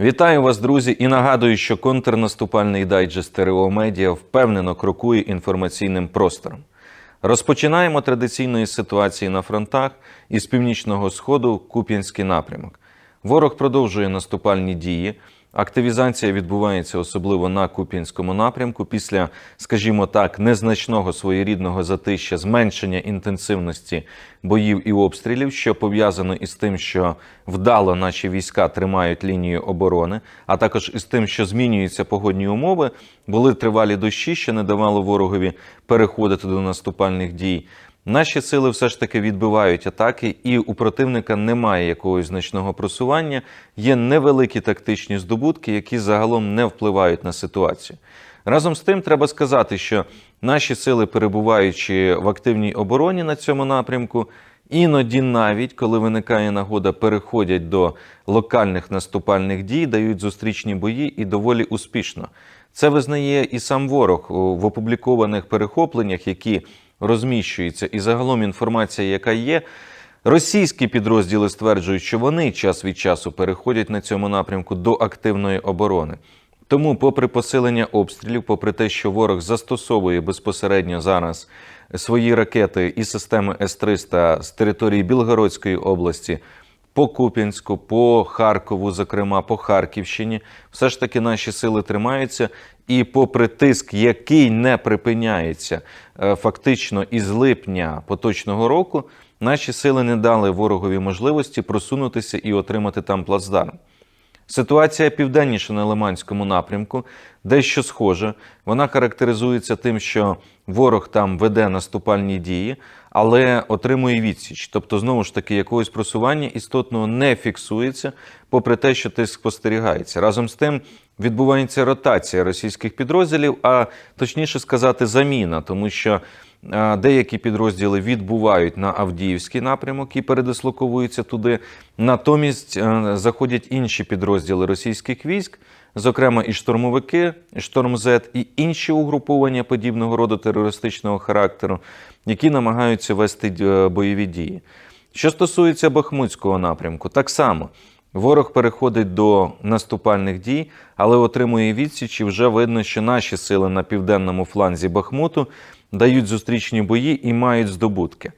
Вітаю вас, друзі, і нагадую, що контрнаступальний дайджест ТРО Медіа впевнено крокує інформаційним простором. Розпочинаємо традиційної ситуації на фронтах із північного сходу Куп'янський напрямок. Ворог продовжує наступальні дії. Активізація відбувається особливо на Куп'янському напрямку після, скажімо так, незначного своєрідного затища, зменшення інтенсивності боїв і обстрілів, що пов'язано із тим, що вдало наші війська тримають лінію оборони, а також із тим, що змінюються погодні умови, були тривалі дощі, що не давало ворогові переходити до наступальних дій. Наші сили все ж таки відбивають атаки, і у противника немає якогось значного просування. Є невеликі тактичні здобутки, які загалом не впливають на ситуацію. Разом з тим, треба сказати, що наші сили, перебуваючи в активній обороні на цьому напрямку, іноді навіть коли виникає нагода, переходять до локальних наступальних дій, дають зустрічні бої і доволі успішно. Це визнає і сам ворог в опублікованих перехопленнях, які розміщуються, і загалом інформація, яка є. Російські підрозділи стверджують, що вони час від часу переходять на цьому напрямку до активної оборони. Тому, попри посилення обстрілів, попри те, що ворог застосовує безпосередньо зараз свої ракети і системи С-300 з території Білгородської області, по Куп'янську, по Харкову, зокрема по Харківщині, все ж таки наші сили тримаються. І, попри тиск, який не припиняється е, фактично із липня поточного року, наші сили не дали ворогові можливості просунутися і отримати там плацдарм. Ситуація південніше на Лиманському напрямку дещо схожа. Вона характеризується тим, що ворог там веде наступальні дії, але отримує відсіч. Тобто, знову ж таки, якогось просування істотного не фіксується, попри те, що тиск спостерігається. Разом з тим відбувається ротація російських підрозділів, а точніше сказати, заміна, тому що. Деякі підрозділи відбувають на Авдіївський напрямок і передислоковуються туди. Натомість заходять інші підрозділи російських військ, зокрема і штурмовики, і штормзет, і інші угруповання подібного роду терористичного характеру, які намагаються вести бойові дії. Що стосується Бахмутського напрямку, так само. Ворог переходить до наступальних дій, але отримує відсіч. і Вже видно, що наші сили на південному фланзі Бахмуту дають зустрічні бої і мають здобутки.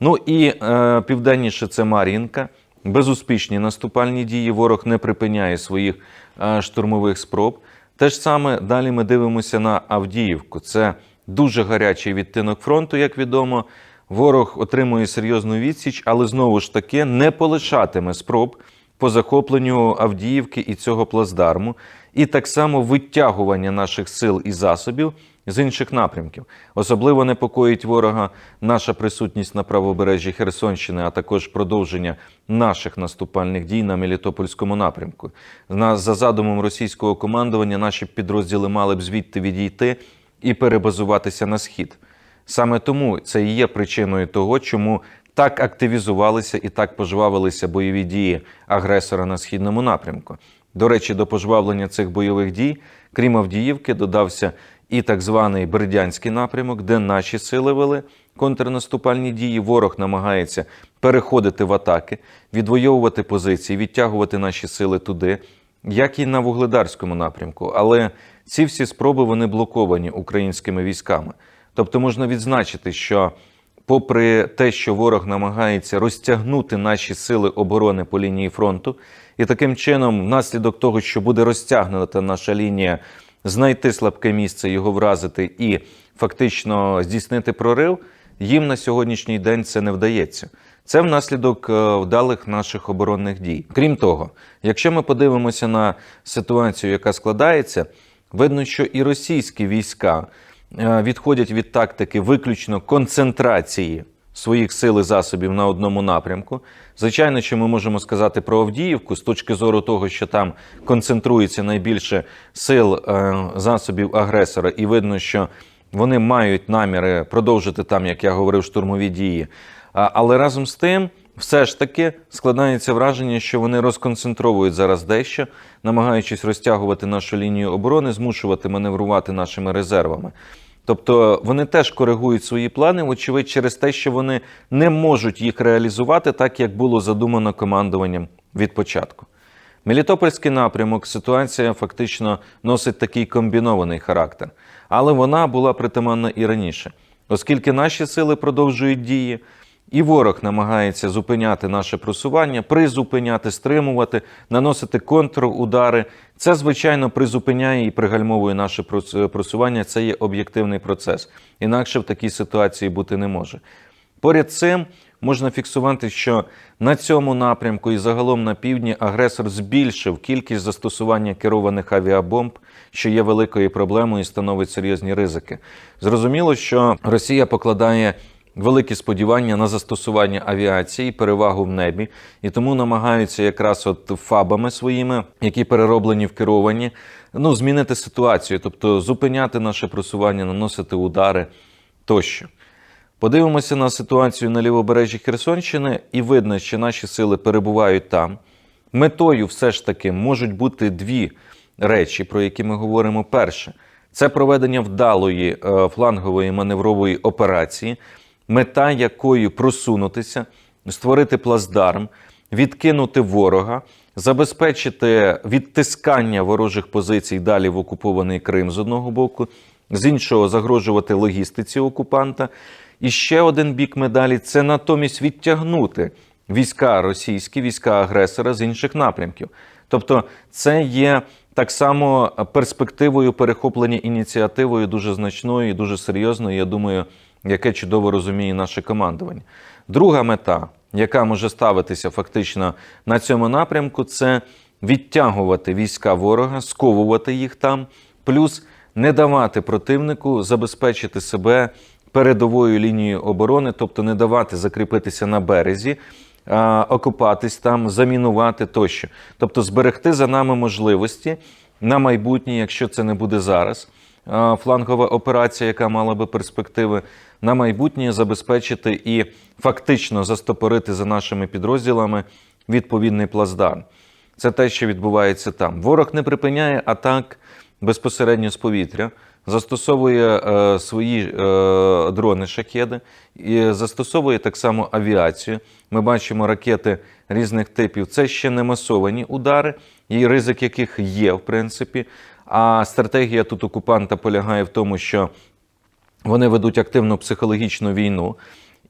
Ну і е, південніше це Мар'їнка. Безуспішні наступальні дії. Ворог не припиняє своїх е, штурмових спроб. Те ж саме далі ми дивимося на Авдіївку. Це дуже гарячий відтинок фронту, як відомо. Ворог отримує серйозну відсіч, але знову ж таки не полишатиме спроб по захопленню Авдіївки і цього плацдарму, і так само витягування наших сил і засобів з інших напрямків. Особливо непокоїть ворога наша присутність на правобережжі Херсонщини, а також продовження наших наступальних дій на Мелітопольському напрямку. За задумом російського командування наші підрозділи мали б звідти відійти і перебазуватися на схід. Саме тому це і є причиною того, чому так активізувалися і так пожвавилися бойові дії агресора на східному напрямку. До речі, до пожвавлення цих бойових дій, крім Авдіївки, додався і так званий Бердянський напрямок, де наші сили вели контрнаступальні дії. Ворог намагається переходити в атаки, відвоювати позиції, відтягувати наші сили туди, як і на вугледарському напрямку. Але ці всі спроби вони блоковані українськими військами. Тобто можна відзначити, що попри те, що ворог намагається розтягнути наші сили оборони по лінії фронту, і таким чином, внаслідок того, що буде розтягнута наша лінія, знайти слабке місце, його вразити і фактично здійснити прорив, їм на сьогоднішній день це не вдається. Це внаслідок е, вдалих наших оборонних дій. Крім того, якщо ми подивимося на ситуацію, яка складається, видно, що і російські війська. Е, відходять від тактики виключно концентрації своїх сил і засобів на одному напрямку. Звичайно, що ми можемо сказати про Авдіївку з точки зору того, що там концентрується найбільше сил е, засобів агресора, і видно, що вони мають наміри продовжити там, як я говорив, штурмові дії. Але разом з тим. Все ж таки складається враження, що вони розконцентровують зараз дещо, намагаючись розтягувати нашу лінію оборони, змушувати маневрувати нашими резервами. Тобто вони теж коригують свої плани, вочевидь, через те, що вони не можуть їх реалізувати так, як було задумано командуванням від початку. Мелітопольський напрямок ситуація фактично носить такий комбінований характер, але вона була притаманна і раніше, оскільки наші сили продовжують дії. І ворог намагається зупиняти наше просування, призупиняти, стримувати, наносити контрудари. Це, звичайно, призупиняє і пригальмовує наше просування. Це є об'єктивний процес. Інакше в такій ситуації бути не може. Поряд цим можна фіксувати, що на цьому напрямку і загалом на півдні агресор збільшив кількість застосування керованих авіабомб, що є великою проблемою і становить серйозні ризики. Зрозуміло, що Росія покладає великі сподівання на застосування авіації, перевагу в небі, і тому намагаються якраз от фабами своїми, які перероблені в керовані, ну змінити ситуацію, тобто зупиняти наше просування, наносити удари тощо. Подивимося на ситуацію на лівобережжі Херсонщини, і видно, що наші сили перебувають там. Метою все ж таки можуть бути дві речі, про які ми говоримо. Перше, це проведення вдалої е, флангової маневрової операції, мета якої просунутися, створити плацдарм, відкинути ворога, забезпечити відтискання ворожих позицій далі в окупований Крим з одного боку, з іншого загрожувати логістиці окупанта. І ще один бік медалі це натомість відтягнути війська російські, війська агресора з інших напрямків. Тобто, це є так само перспективою перехоплення ініціативою дуже значною і дуже серйозною. Я думаю, яке чудово розуміє наше командування. Друга мета, яка може ставитися фактично на цьому напрямку, це відтягувати війська ворога, сковувати їх там, плюс не давати противнику забезпечити себе передовою лінією оборони, тобто не давати закріпитися на березі, окупатись там, замінувати тощо. Тобто зберегти за нами можливості на майбутнє, якщо це не буде зараз. Флангова операція, яка мала би перспективи на майбутнє, забезпечити і фактично застопорити за нашими підрозділами відповідний плацдарм. Це те, що відбувається там. Ворог не припиняє атак безпосередньо з повітря, застосовує е, свої е, дрони шахеди і застосовує так само авіацію. Ми бачимо ракети різних типів. Це ще не масовані удари, і ризик яких є, в принципі. А стратегія тут окупанта полягає в тому, що вони ведуть активну психологічну війну.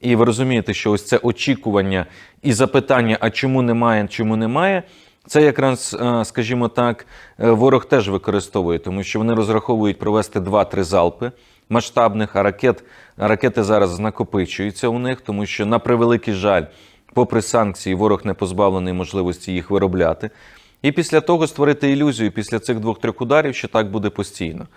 І ви розумієте, що ось це очікування і запитання, а чому немає, чому немає, це якраз, е, скажімо так, е, ворог теж використовує, тому що вони розраховують провести 2-3 залпи масштабних, а ракет, ракети зараз накопичуються у них, тому що, на превеликий жаль, попри санкції, ворог не позбавлений можливості їх виробляти. І після того створити ілюзію після цих двох-трьох ударів, що так буде постійно.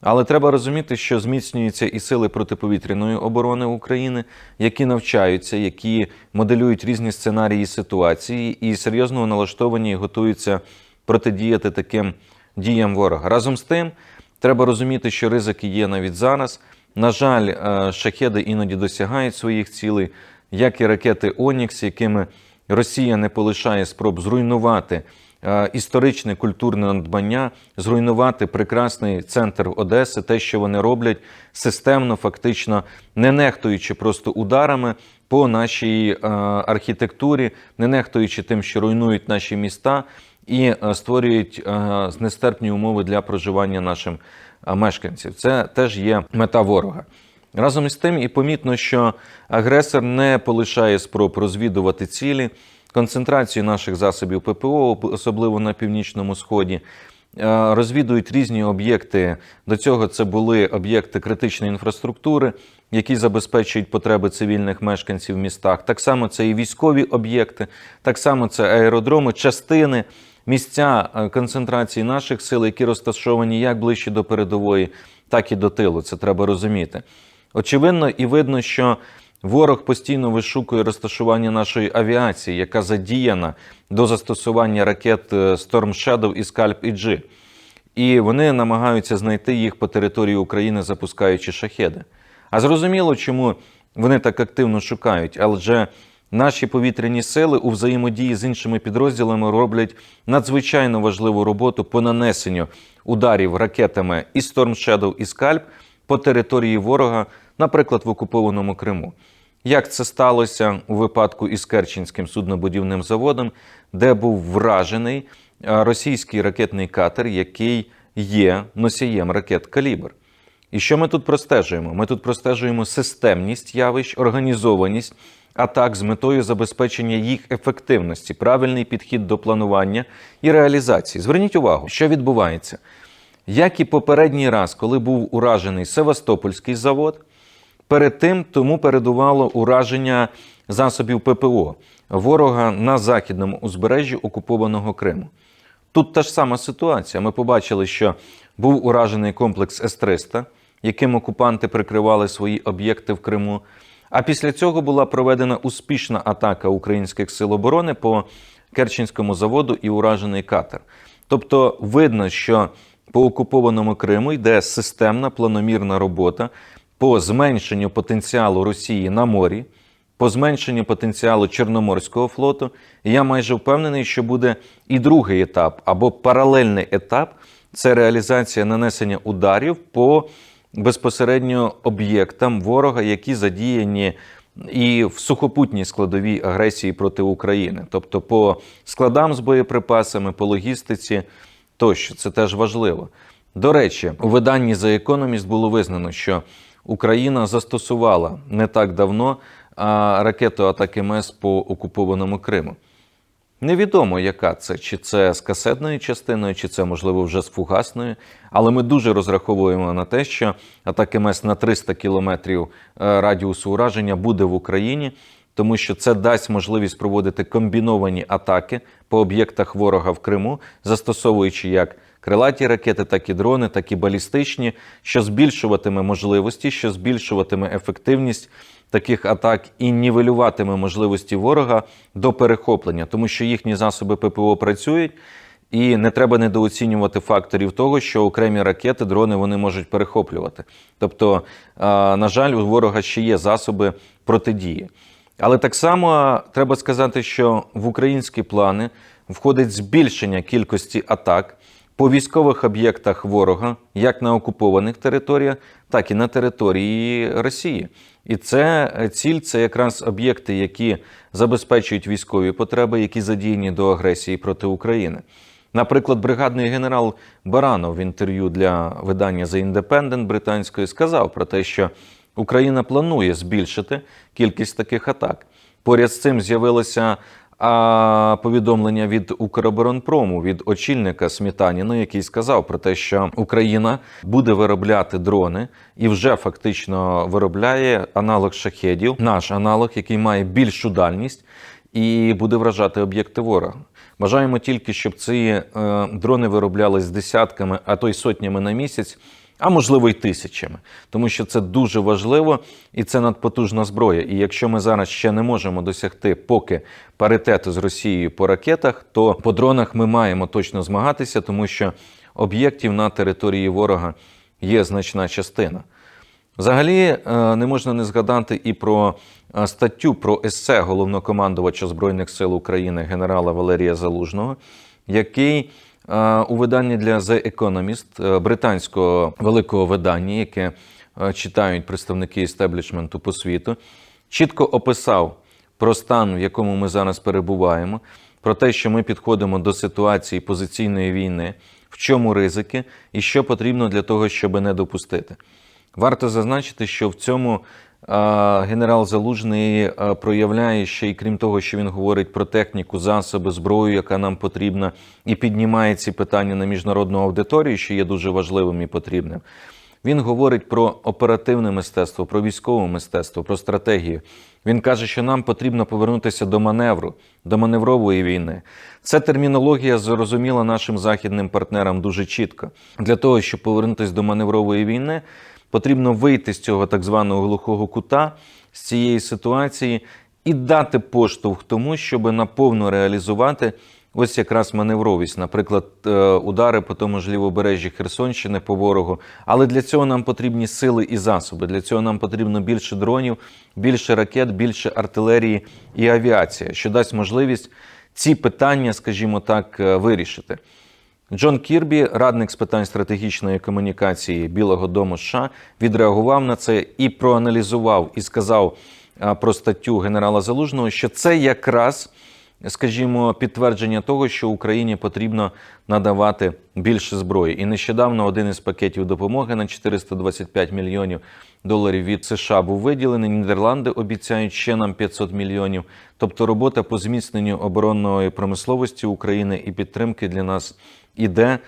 Але треба розуміти, що зміцнюються і сили протиповітряної оборони України, які навчаються, які моделюють різні сценарії ситуації і серйозно налаштовані і готуються протидіяти таким діям ворога. Разом з тим, треба розуміти, що ризики є навіть зараз. На жаль, е, шахеди іноді досягають своїх цілей, як і ракети Онікс, якими Росія не полишає спроб зруйнувати історичне культурне надбання, зруйнувати прекрасний центр Одеси, те, що вони роблять системно, фактично не нехтуючи просто ударами по нашій е, архітектурі, не нехтуючи тим, що руйнують наші міста і е, створюють е, нестерпні умови для проживання нашим е, мешканців. Це теж є мета ворога. Разом із тим, і помітно, що агресор не полишає спроб розвідувати цілі, концентрацію наших засобів ППО, особливо на північному сході. е, Розвідують різні об'єкти. До цього це були об'єкти критичної інфраструктури, які забезпечують потреби цивільних мешканців в містах. Так само це і військові об'єкти, так само це аеродроми, частини, місця е, концентрації наших сил, які розташовані як ближче до передової, так і до тилу. Це треба розуміти. Очевидно, і видно, що ворог постійно вишукує розташування нашої авіації, яка задіяна до застосування ракет е, Storm Shadow і Scalp EG. І вони намагаються знайти їх по території України, запускаючи шахеди. А зрозуміло, чому вони так активно шукають, адже наші повітряні сили у взаємодії з іншими підрозділами роблять надзвичайно важливу роботу по нанесенню ударів ракетами і Storm Shadow, і Scalp по території ворога, наприклад, в окупованому Криму. Як це сталося у випадку із Керченським суднобудівним заводом, де був вражений російський ракетний катер, який є носієм ракет Калібр. І що ми тут простежуємо? Ми тут простежуємо системність явищ, організованість атак з метою забезпечення їх ефективності, правильний підхід до планування і реалізації. Зверніть увагу, що відбувається. Як і попередній раз, коли був уражений Севастопольський завод, перед тим тому передувало ураження засобів ППО ворога на західному узбережжі окупованого Криму. Тут та ж сама ситуація. Ми побачили, що був уражений комплекс С-300, яким окупанти прикривали свої об'єкти в Криму. А після цього була проведена успішна атака українських сил оборони по Керченському заводу і уражений катер. Тобто видно, що по окупованому Криму йде системна планомірна робота по зменшенню потенціалу Росії на морі, по зменшенню потенціалу Чорноморського флоту. І я майже впевнений, що буде і другий етап або паралельний етап це реалізація нанесення ударів по безпосередньо об'єктам ворога, які задіяні і в сухопутній складовій агресії проти України, тобто по складам з боєприпасами, по логістиці тощо. Це теж важливо. До речі, у виданні The Economist було визнано, що Україна застосувала не так давно ракету атаки МС по окупованому Криму. Невідомо, яка це, чи це з касетною частиною, чи це, можливо, вже з фугасною. Але ми дуже розраховуємо на те, що атаки МЕС на 300 кілометрів е, радіусу ураження буде в Україні, тому що це дасть можливість проводити комбіновані атаки по об'єктах ворога в Криму, застосовуючи як крилаті ракети, так і дрони, так і балістичні, що збільшуватиме можливості, що збільшуватиме ефективність таких атак і нівелюватиме можливості ворога до перехоплення, тому що їхні засоби ППО працюють. І не треба недооцінювати факторів того, що окремі ракети, дрони вони можуть перехоплювати. Тобто, на жаль, у ворога ще є засоби протидії. Але так само треба сказати, що в українські плани входить збільшення кількості атак по військових об'єктах ворога, як на окупованих територіях, так і на території Росії. І це е, ціль це якраз об'єкти, які забезпечують військові потреби, які задіяні до агресії проти України. Наприклад, бригадний генерал Баранов в інтерв'ю для видання The Independent британської сказав про те, що Україна планує збільшити кількість таких атак. Поряд з цим з'явилося а, повідомлення від Укроборонпрому від очільника Смітаніна, який сказав про те, що Україна буде виробляти дрони і вже фактично виробляє аналог шахедів, наш аналог, який має більшу дальність і буде вражати об'єкти ворога. Бажаємо тільки, щоб ці е, дрони вироблялись десятками, а то й сотнями на місяць, а можливо й тисячами, тому що це дуже важливо і це надпотужна зброя. І якщо ми зараз ще не можемо досягти поки паритету з Росією по ракетах, то по дронах ми маємо точно змагатися, тому що об'єктів на території ворога є значна частина. Взагалі е, не можна не згадати і про е, статтю про есе головнокомандувача Збройних сил України генерала Валерія Залужного, який у виданні для The Economist, британського великого видання, яке читають представники істеблішменту по світу, чітко описав про стан, в якому ми зараз перебуваємо, про те, що ми підходимо до ситуації позиційної війни, в чому ризики і що потрібно для того, щоб не допустити. Варто зазначити, що в цьому генерал Залужний проявляє ще й крім того, що він говорить про техніку, засоби, зброю, яка нам потрібна, і піднімає ці питання на міжнародну аудиторію, що є дуже важливим і потрібним. Він говорить про оперативне мистецтво, про військове мистецтво, про стратегію. Він каже, що нам потрібно повернутися до маневру, до маневрової війни. Це термінологія зрозуміла нашим західним партнерам дуже чітко. Для того, щоб повернутися до маневрової війни, потрібно вийти з цього так званого глухого кута, з цієї ситуації і дати поштовх тому, щоб наповно реалізувати ось якраз маневровість, наприклад, е, удари по тому ж лівобережжі Херсонщини по ворогу. Але для цього нам потрібні сили і засоби. Для цього нам потрібно більше дронів, більше ракет, більше артилерії і авіація, що дасть можливість ці питання, скажімо так, е, вирішити. Джон Кірбі, радник з питань стратегічної комунікації Білого Дому США, відреагував на це і проаналізував і сказав про статтю генерала Залужного, що це якраз скажімо, підтвердження того, що Україні потрібно надавати більше зброї. І нещодавно один із пакетів допомоги на 425 мільйонів доларів від США був виділений. Нідерланди обіцяють ще нам 500 мільйонів. Тобто робота по зміцненню оборонної промисловості України і підтримки для нас іде.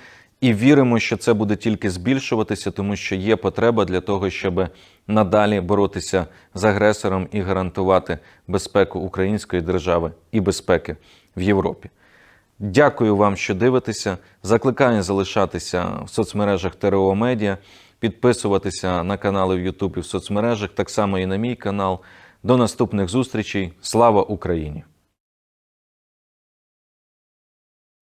І віримо, що це буде тільки збільшуватися, тому що є потреба для того, щоб надалі боротися з агресором і гарантувати безпеку української держави і безпеки в Європі. Дякую вам, що дивитеся. Закликаю залишатися в соцмережах ТРО Медіа, підписуватися на канали в YouTube і в соцмережах, так само і на мій канал. До наступних зустрічей. Слава Україні!